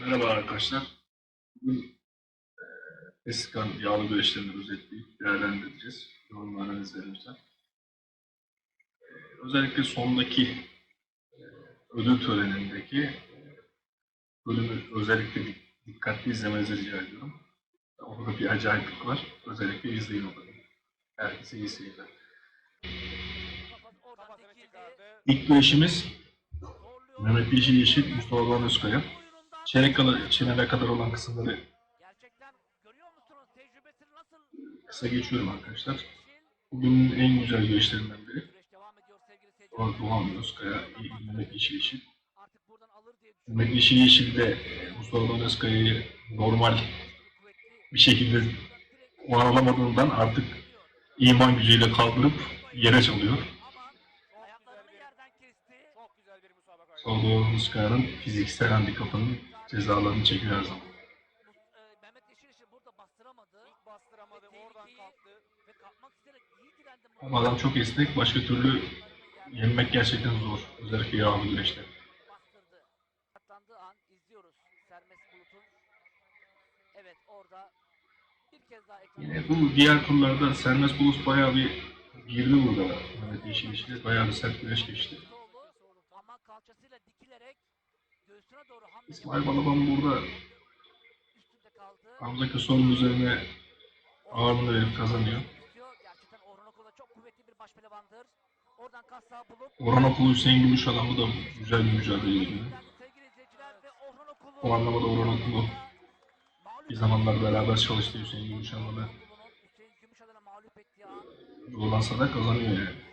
Merhaba arkadaşlar. Bugün e, Eskan yağlı güreşlerini özetleyip değerlendireceğiz. Yorum analizlerimizden. E, özellikle sondaki e, ödül törenindeki e, bölümü özellikle dik- dikkatli izlemenizi rica ediyorum. Orada bir acayiplik var. Özellikle izleyin o bölümü. Herkese iyi seyirler. İlk güreşimiz Mehmet Yeşil Yeşil, Mustafa Doğan Özkaya. Çeyrek kadar, çenele kadar olan kısımları kısa geçiyorum arkadaşlar. Bugünün en güzel güreşlerinden biri. Doğan Doğan Özkaya, Mehmet Yeşil Yeşil. Mehmet Yeşil Yeşil de Mustafa Özkaya'yı normal bir şekilde puan alamadığından artık iman gücüyle kaldırıp yere çalıyor. Doğan Özkaya'nın fiziksel handikapının cezalarını çekiyor her zaman. Ama adam çok esnek, başka türlü yenmek gerçekten zor. Özellikle yağlı güreşte. Evet. Yine bu diğer turlarda Sermes Bulus bayağı bir girdi burada. Mehmet Yeşil Yeşil'e bayağı bir sert güreş geçti. İsmail Balaban burada. Hamza Kösoğlu'nun üzerine ağırlığını verip kazanıyor. Orhan Okulu Hüseyin Gümüşalan bu da güzel bir mücadele ediyor. O anlamda Orhan Okulu bir zamanlar beraber çalıştı Hüseyin Gümüşalan'la. Zorlansa da kazanıyor yani.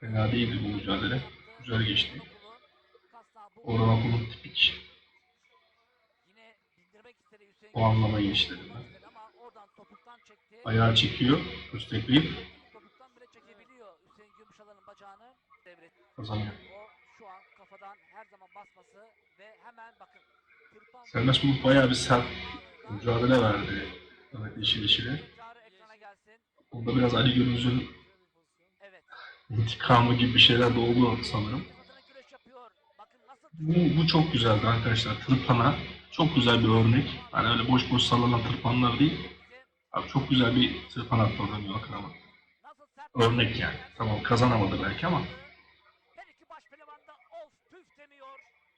Fena değildi bu mücadele. Güzel geçti. Orhan Okulu'nun tipik o anlama oradan çekti. Ayağı çekiyor, üstekleyip kazanıyor. Sermes Bulut bayağı bir sert mücadele verdi Mehmet Yeşil gelsin. Onda biraz Ali Evet. İntikamı gibi bir şeyler de oldu sanırım. Bu, bu çok güzeldi arkadaşlar. Tırpana çok güzel bir örnek. Hani öyle boş boş sallanan tırpanlar değil. Abi çok güzel bir tırpan attı oradan bir bakın ama. Örnek yani. Tamam kazanamadı belki ama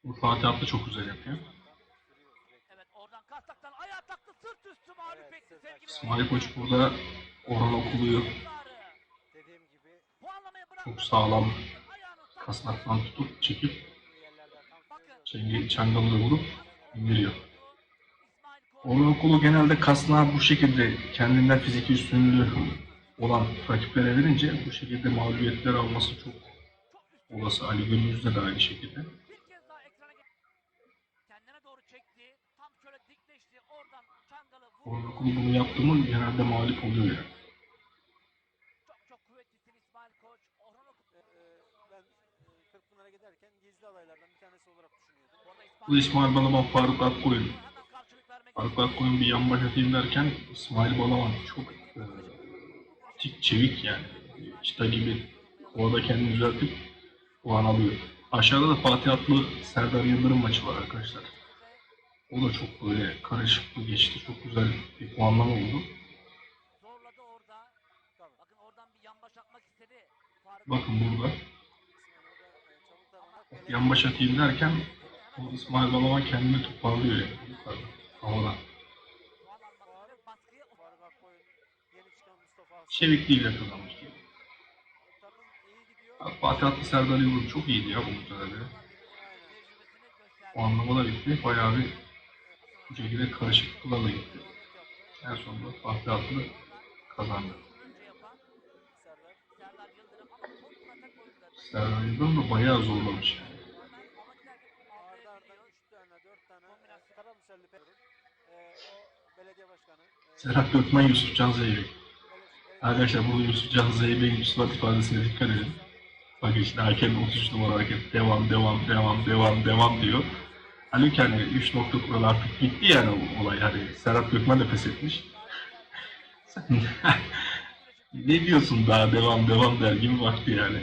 bu Fatih Atlı çok güzel yapıyor. Evet oradan kastaktan ayağa taktı sırt üstü mağlup etti sevgili İsmail Koç burada Orhan Okulu'yu Dediğim gibi Puanlamaya bırakmadı. Çok sağlam kasnaktan tutup çekip çengi, çangalı vurup indiriyor. Orhan Okulu genelde kasnağı bu şekilde kendinden fiziki üstünlüğü olan rakiplere verince bu şekilde mağlubiyetler alması çok olası. Ali Gürbüz'de de aynı şekilde. Vurdu. Okulu bunu yaptı mı genelde mağlup oluyor yani. Çok çok kuvvetlisin İsmail Koç. Orhan Okulu. Ee, ben e, Kırkpınar'a giderken gizli adaylardan bir tanesi olarak düşünüyordum. Orada Bu İsmail Balaban Faruk Akkoyun. Faruk Akkoyun bir yan baş atayım derken İsmail Balaban çok e, tik çevik yani. Çıta gibi orada kendini düzeltip puan alıyor. Aşağıda da Fatih Atlı Serdar Yıldırım maçı var arkadaşlar. O da çok böyle karışıklı geçti. Çok güzel bir puanlama oldu. Bakın burada yan baş atayım derken o İsmail Balaban kendini toparlıyor yani. yukarıda, Havada. puan almak üzere baskıya Faruk Akkoyun, yeni çıkan Mustafa Aslan. Çevikliğiyle kazanmış. Takım iyi gidiyor. Fatih Atlı Serdar Yıldırım çok iyiydi ya bu mücadele. Aynen. tecrübesini gösterdi. O anlamda da bitti. Bayağı bir bu şekilde karışıklıklarla gitti. En sonunda Fatih Atlı kazandı. Serdar Yıldırım da bayağı zorlamış yani. Hemen ama giderken Arda aldığı arda biliyor. 3 tane 4 tane e, kara müsellife ee, o belediye başkanı. E, Serhat Gökmen, Yusuf Can belediye- Arkadaşlar burada Yusuf Can Zeybek'in surat ifadesine dikkat edin. Bak işte hakem 33 numara hareket devam devam devam devam devam diyor. Halbuki hani 3 nokta kuralı artık bitti yani o olay. Hani Serhat Gökmen de pes etmiş. Ne diyorsun daha devam devam der gibi baktı yani.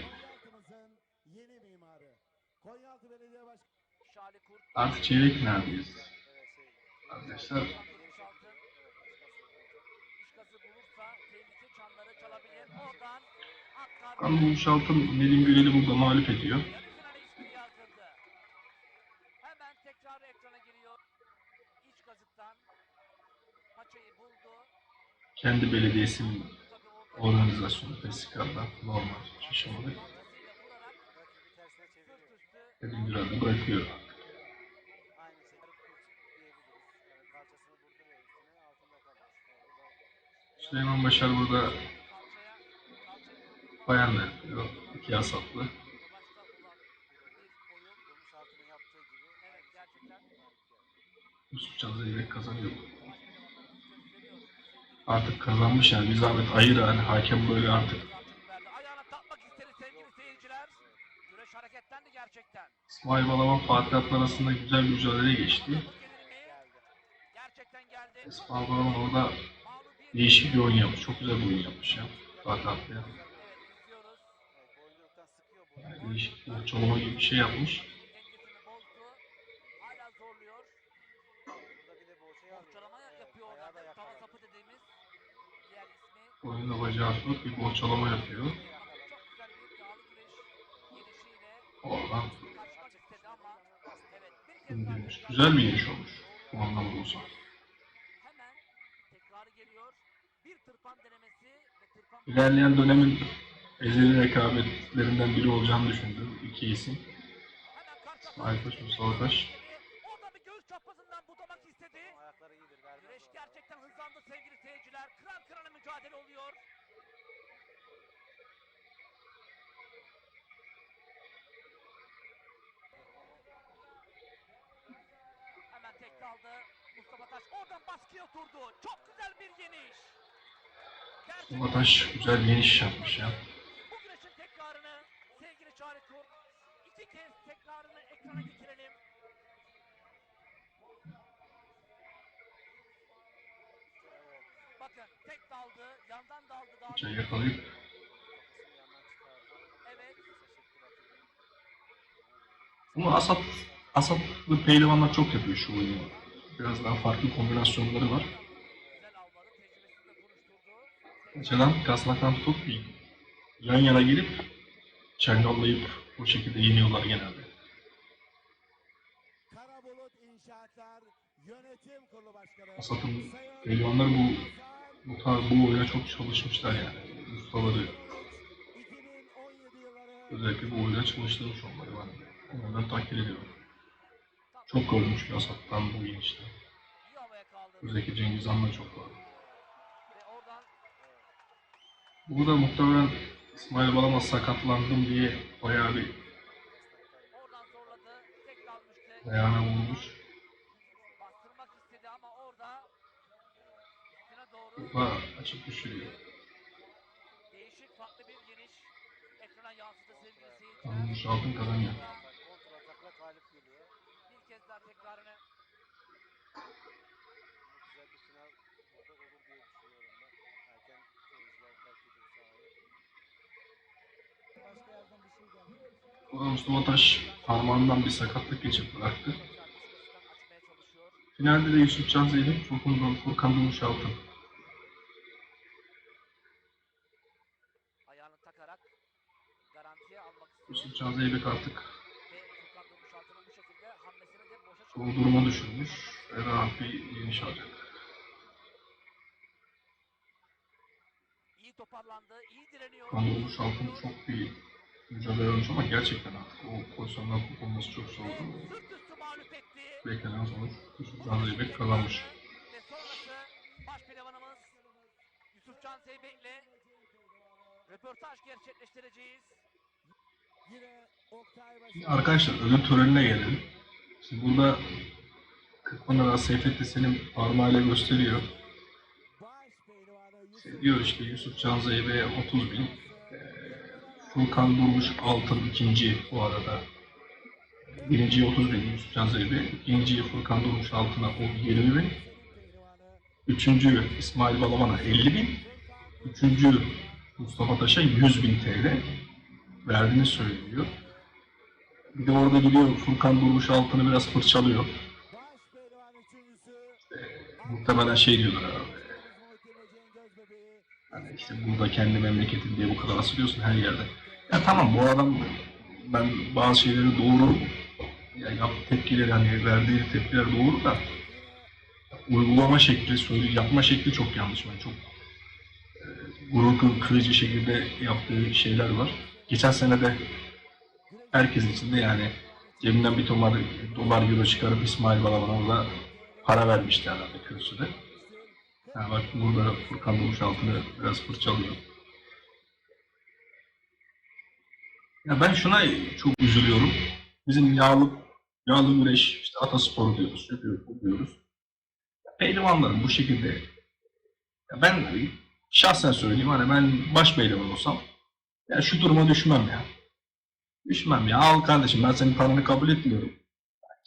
Artık çeyrek şey. Arkadaşlar Hemen tekrar ekrana giriyor. İç kazıktan paçayı buldu. Kendi belediyesinin organizasyonu Festival'da normal üstü Nedim Gürel'i bırakıyor. Aynı şey. Yarı yaptığı gibi. Evet gerçekten Yusuf Can Zeybek kazanıyor. Artık kazanmış yani bir zahmet ayır yani hakem böyle artık. İsmail Balaban Fatih Atlı arasında güzel bir mücadele geçti. İsmail Balaban orada değişik bir oyun yapmış. Çok güzel bir oyun yapmış ya. Fatih Atlı'ya. Evet izliyoruz. Evet, boynuluktan sıkıyor bu. Yani değişik bir çalama gibi bir şey yapmış. İsmi. Oyunda bacağı tutup bir borçalama yapıyor. Oradan indirmiş. Güzel bir iniş olmuş. Bu anlamda olsa. Hemen tekrarı geliyor. Bir tırpan denemesi ve tırpan İlerleyen dönemin ezeli rekabetlerinden biri olacağını düşündüm. İki isim. İsmail Taş, Mustafa Taş. Orada bir göğüs çaprazından butamak istedi. Ayakları iyidir. vermez Güreş gerçekten hızlandı sevgili seyirciler. Kıran kırana mücadele oluyor. Hemen tek kaldı. Mustafa Taş oradan baskıya oturdu. Çok güzel bir yeniş. Mustafa Taş güzel bir iniş yapmış ya. Bunu Asat, Asatlı pehlivanlar çok yapıyor şu oyunu. Biraz daha farklı kombinasyonları var. Mesela kasnaktan tutup yan yana gelip çengallayıp o şekilde yeniyorlar genelde. Sayın pehlivanlar bu bu tarz bu oyuna çok çalışmışlar yani. Ustaları 2017 yılları özellikle bu oyuna çalıştırmış onları ben. Takdir ediyorum. Çok görmüş bir Asat'tan bu kaldırdı. Özellikle Cengiz Han'la çok var. Burada muhtemelen İsmail Balamaz sakatlandım diye bayağı bir ayağına vurmuş. Burada açıp düşürüyor. değişik farklı bir yeniş ekrana yansıdı sevgili seyirciler. Altın kazanıyor. Kontra atakla galip geliyor. Bir kez daha tekrarını Güzel bir final burada olur diye düşünüyorum ben. Erken seyirciler terk ediyor sahayı. başka yerden bir şey Burada Mustafa Taş parmağından bir sakatlık geçip bıraktı. Finalde de Yusuf Can Zeynep, Furkan, Furkan Durmuş Altın. Yusuf Can Zeybek artık çıkartıyor. duruma düşürmüş ve rahat bir iniş alacak. İyi toparlandı, iyi direniyor. Durmuş Altın çok bir mücadele olmuş ama gerçekten artık o pozisyondan kurtulması çok zor. Etti. Beklenen sonuç Yusuf Can Zeybek kazanmış. Ve sonrası baş pehlivanımız Yusufcan Zeybek'le röportaj gerçekleştireceğiz. Şimdi arkadaşlar ödül törenine gelelim. Şimdi burada Kırkpınar Seyfettin senin parmağıyla gösteriyor. İşte diyor işte Yusuf Can Zeybek'e 30 bin. Furkan Durmuş Altın ikinci bu arada. Birinciye 30 bin Yusuf Can Zeybek. İkinciyi Furkan Durmuş Altın'a o 20 bin. Üçüncü İsmail Balaban'a 50 bin. Üçüncü Mustafa Taş'a 100 bin TL verdiğini söylüyor. Bir de orada gidiyor Furkan Durmuş altını biraz fırçalıyor. Pehlivan üçüncüsü. Muhtemelen şey diyorlar abi. Muhtemelen Cengiz Bebeği. Hani işte burada kendi memleketin diye bu kadar asılıyorsun her yerde. Ya tamam bu adam ben bazı şeyleri doğru ya yap tepkileri hani verdiği tepkiler doğru da uygulama şekli, yapma şekli çok yanlış. Ben çok e, gurur kır- kırıcı şekilde yaptığı şeyler var. Geçen sene de herkesin içinde yani cebinden bir dolar, dolar euro çıkarıp İsmail Balaban'a para vermişti herhalde kürsüde. Yani bak burada Furkan Doğuş altını biraz fırçalıyor. Ya ben şuna çok üzülüyorum. Bizim yağlı yağlı güreş, işte atasporu diyoruz, yapıyoruz, diyoruz. Ya Pehlivanların bu şekilde ya ben şahsen söyleyeyim hani ben baş pehlivan olsam ya şu duruma düşmem ya. Düşmem ya. Al kardeşim ben senin paranı kabul etmiyorum.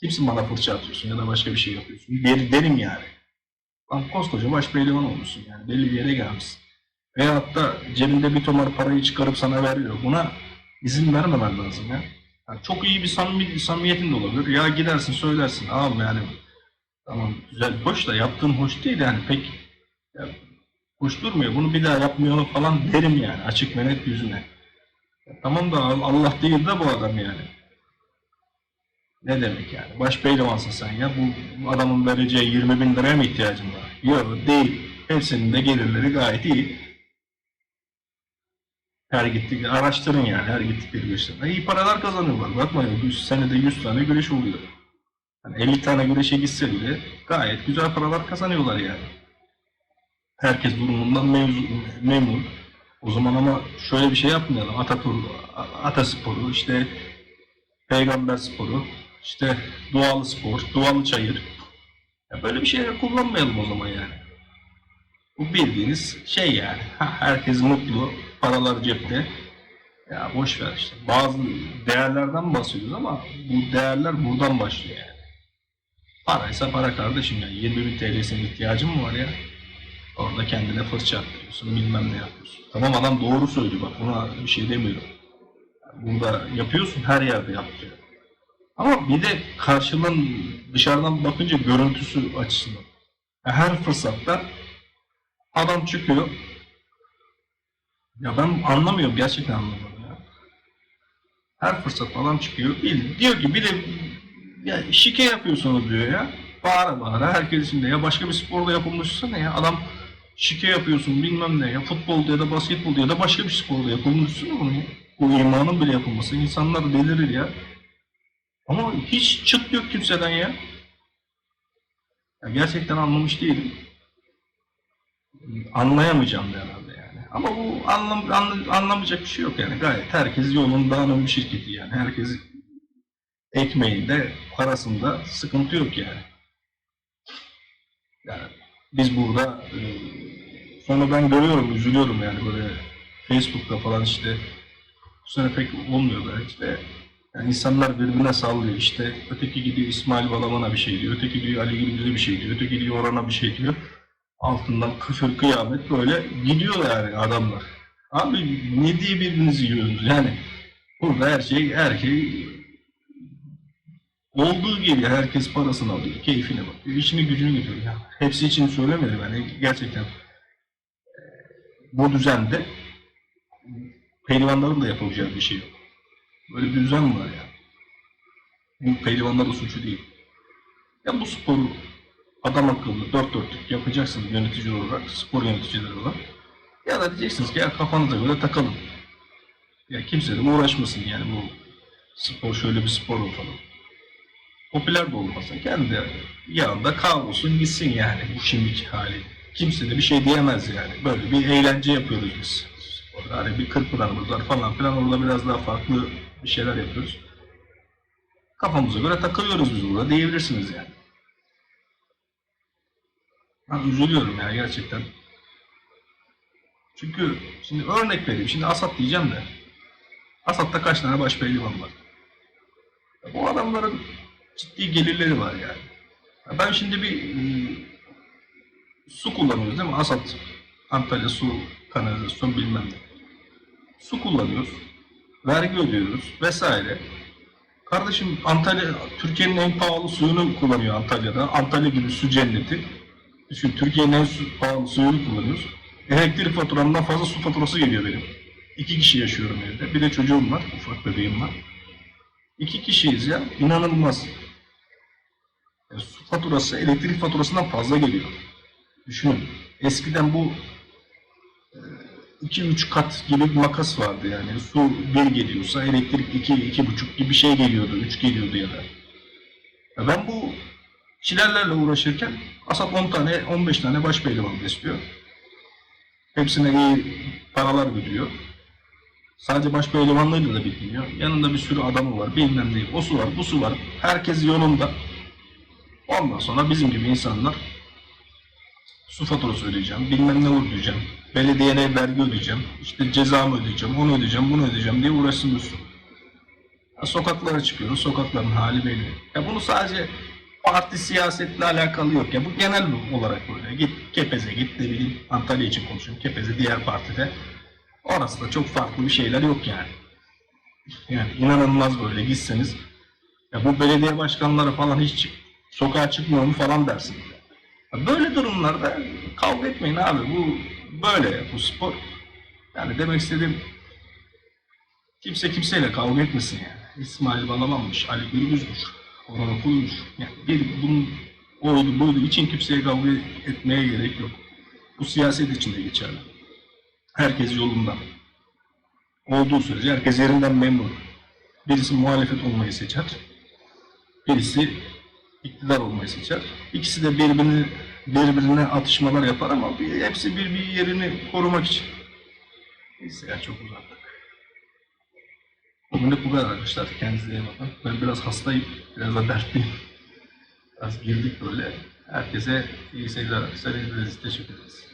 Kimsin bana fırça atıyorsun ya da başka bir şey yapıyorsun. Der, derim yani. Lan koskoca baş pehlivan olmuşsun yani. Belli bir yere gelmişsin. Veyahut da cebinde bir tomar parayı çıkarıp sana veriyor. Buna izin vermemen lazım ya. Yani çok iyi bir samimi, samimiyetin de olabilir. Ya gidersin söylersin. Ağam yani tamam güzel hoş da yaptığın hoş değil yani pek ya, hoş durmuyor. Bunu bir daha yapmayalım falan derim yani açık ve net yüzüne. Ya tamam da Allah değil de bu adam yani. Ne demek yani? Baş pehlivansın sen ya. Bu, adamın vereceği 20 bin liraya mı ihtiyacın var? Yok değil. Hepsinin de gelirleri gayet iyi. Her gittik araştırın yani her gittikleri güreşlerinde. İyi paralar kazanıyorlar. Bakma 100 senede 100 tane güreş oluyor. Yani 50 tane güreşe gitse bile gayet güzel paralar kazanıyorlar yani. Herkes durumundan memnun. O zaman ama şöyle bir şey yapmayalım. Atatur, Atasporu, işte Peygamber sporu, işte doğalı spor, doğalı çayır. Ya böyle bir şeyler kullanmayalım o zaman yani. Bu bildiğiniz şey yani. Herkes mutlu, paralar cepte. Ya boş ver işte. Bazı değerlerden bahsediyoruz ama bu değerler buradan başlıyor yani. Paraysa para kardeşim ya. 20 bin TL'sine ihtiyacın mı var ya? Orada kendine fırça attırıyorsun, bilmem ne yapıyorsun. Tamam adam doğru söylüyor bak buna bir şey demiyorum. Burada yapıyorsun her yerde yaptırıyor. Ama bir de karşıdan dışarıdan bakınca görüntüsü açısından. Her fırsatta adam çıkıyor. Ya ben anlamıyorum gerçekten anlamıyorum ya. Her fırsatta adam çıkıyor. Bil, diyor ki bir de ya şike yapıyorsunuz diyor ya. Bağıra bağıra herkes içinde ya başka bir sporda yapılmışsa ne ya adam şike yapıyorsun bilmem ne ya futbolda ya da basketbolda ya da başka bir sporda yapılmışsa bunu ya? Bu imanın bile yapılması insanlar delirir ya. Ama hiç çıt yok kimseden ya. ya gerçekten anlamış değilim. Anlayamayacağım da herhalde yani. Ama bu anlam, anla- anlamayacak bir şey yok yani. Gayet herkes yolunda bir şirketi yani. Herkes ekmeğinde, parasında sıkıntı yok yani. Yani biz burada e, sonra ben görüyorum, üzülüyorum yani böyle Facebook'ta falan işte bu sene pek olmuyor da işte yani insanlar birbirine sallıyor işte öteki gidiyor İsmail Balaban'a bir şey diyor, öteki diyor Ali Gürbüz'e bir şey diyor, öteki diyor Orhan'a bir şey diyor. Altından küfür kıyamet böyle gidiyor yani adamlar. Abi ne diye birbirinizi yiyorsunuz yani burada her şey her şey olduğu gibi herkes parasını alıyor, keyfine bakıyor, işini gücünü götürüyor. Ya, hepsi için söylemiyorum yani gerçekten bu düzende pehlivanların da yapabileceği bir şey yok. Böyle bir düzen var ya. Bu pehlivanların suçu değil. Ya bu sporu adam akıllı dört dörtlük yapacaksınız yönetici olarak, spor yöneticileri olarak. Ya da diyeceksiniz ki ya kafanıza göre takalım. Ya kimse de uğraşmasın yani bu spor şöyle bir spor olmalı. Popüler de olmasın. Kendi yanında kavrulsun gitsin yani bu şimdiki hali. Kimse de bir şey diyemez yani. Böyle bir eğlence yapıyoruz biz. Orada hani bir var falan filan orada biraz daha farklı bir şeyler yapıyoruz. Kafamıza göre takılıyoruz biz burada diyebilirsiniz yani. Ben üzülüyorum ya gerçekten. Çünkü şimdi örnek vereyim. Şimdi Asat diyeceğim de. Asat'ta kaç tane baş pehlivan var? Bu adamların ciddi gelirleri var yani. Ya Ben şimdi bir e, su kullanıyoruz değil mi? Asat, Antalya su, kanalizasyon bilmem ne. Su kullanıyoruz. Vergi ödüyoruz vesaire. Kardeşim Antalya Türkiye'nin en pahalı suyunu kullanıyor Antalya'da. Antalya gibi su cenneti. Düşün Türkiye'nin en pahalı suyunu kullanıyoruz. Elektrik faturamdan fazla su faturası geliyor benim. İki kişi yaşıyorum evde. Bir de çocuğum var. Ufak bebeğim var. İki kişiyiz ya. İnanılmaz. Ya su faturası elektrik faturasından fazla geliyor. Düşünün. Eskiden bu 2-3 kat gibi bir makas vardı yani. Su bir geliyorsa elektrik 2 iki, buçuk gibi bir şey geliyordu. 3 geliyordu ya da. Ya ben bu çilerlerle uğraşırken Asap 10 tane 15 tane baş pehlivan besliyor. Hepsine iyi paralar veriyor. Sadece baş pehlivanlarıyla da bitmiyor. Yanında bir sürü adamı var. Bilmem ne. O su var, bu su var. Herkes yolunda. Ondan sonra bizim gibi insanlar su faturası ödeyeceğim, bilmem ne ödeyeceğim, belediyene vergi ödeyeceğim, işte cezamı ödeyeceğim, onu ödeyeceğim, bunu ödeyeceğim diye uğraşsınız. Ya sokaklara çıkıyoruz, sokakların hali belli. Ya bunu sadece parti siyasetle alakalı yok ya bu genel olarak böyle. Git Kepez'e git ne bileyim Antalya için konuşuyorum. Kepez'e diğer partide. Orası da çok farklı bir şeyler yok yani. Yani inanılmaz böyle gitseniz. Ya bu belediye başkanları falan hiç sokağa çıkmıyor mu falan dersin. Böyle durumlarda kavga etmeyin abi. Bu böyle bu spor. Yani demek istediğim kimse kimseyle kavga etmesin yani. İsmail Balaban'mış, Ali Gürbüz'müş, Orhan Okul'muş. Yani bir bunun oydu buydu için kimseye kavga etmeye gerek yok. Bu siyaset için de geçerli. Herkes yolunda. Olduğu sürece herkes yerinden memnun. Birisi muhalefet olmayı seçer. Birisi iktidar olmayı seçer. İkisi de birbirini birbirine atışmalar yapar ama hepsi bir, bir yerini korumak için. Neyse ya çok uzattık. Bugünlük bu kadar arkadaşlar. Kendinize iyi bakın. Ben biraz hastayım. Biraz da dertliyim. Biraz girdik böyle. Herkese iyi seyirler için teşekkür ederiz.